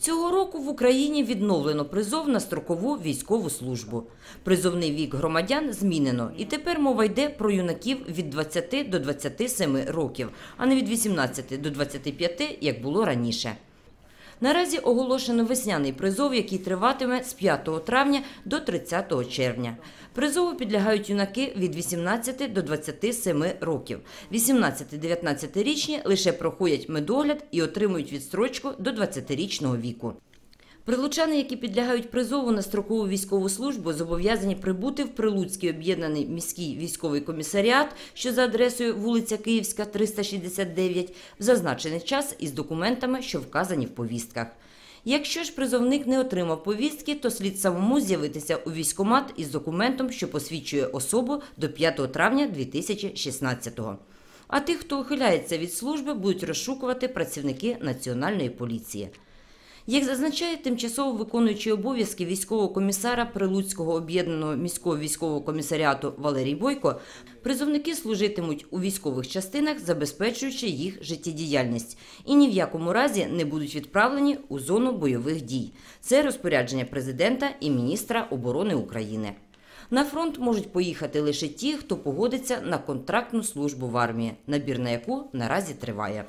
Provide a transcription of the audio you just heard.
Цього року в Україні відновлено призов на строкову військову службу. Призовний вік громадян змінено, і тепер мова йде про юнаків від 20 до 27 років, а не від 18 до 25, як було раніше. Наразі оголошено весняний призов, який триватиме з 5 травня до 30 червня. Призову підлягають юнаки від 18 до 27 років. 18-19-річні лише проходять медогляд і отримують відстрочку до 20-річного віку. Прилучани, які підлягають призову на строкову військову службу, зобов'язані прибути в Прилуцький об'єднаний міський військовий комісаріат, що за адресою вулиця Київська, 369, в зазначений час із документами, що вказані в повістках. Якщо ж призовник не отримав повістки, то слід самому з'явитися у військкомат із документом, що посвідчує особу до 5 травня 2016-го. А тих, хто ухиляється від служби, будуть розшукувати працівники Національної поліції. Як зазначає тимчасово виконуючий обов'язки військового комісара Прилуцького об'єднаного міського військового комісаріату Валерій Бойко, призовники служитимуть у військових частинах, забезпечуючи їх життєдіяльність, і ні в якому разі не будуть відправлені у зону бойових дій. Це розпорядження президента і міністра оборони України. На фронт можуть поїхати лише ті, хто погодиться на контрактну службу в армії, набір на яку наразі триває.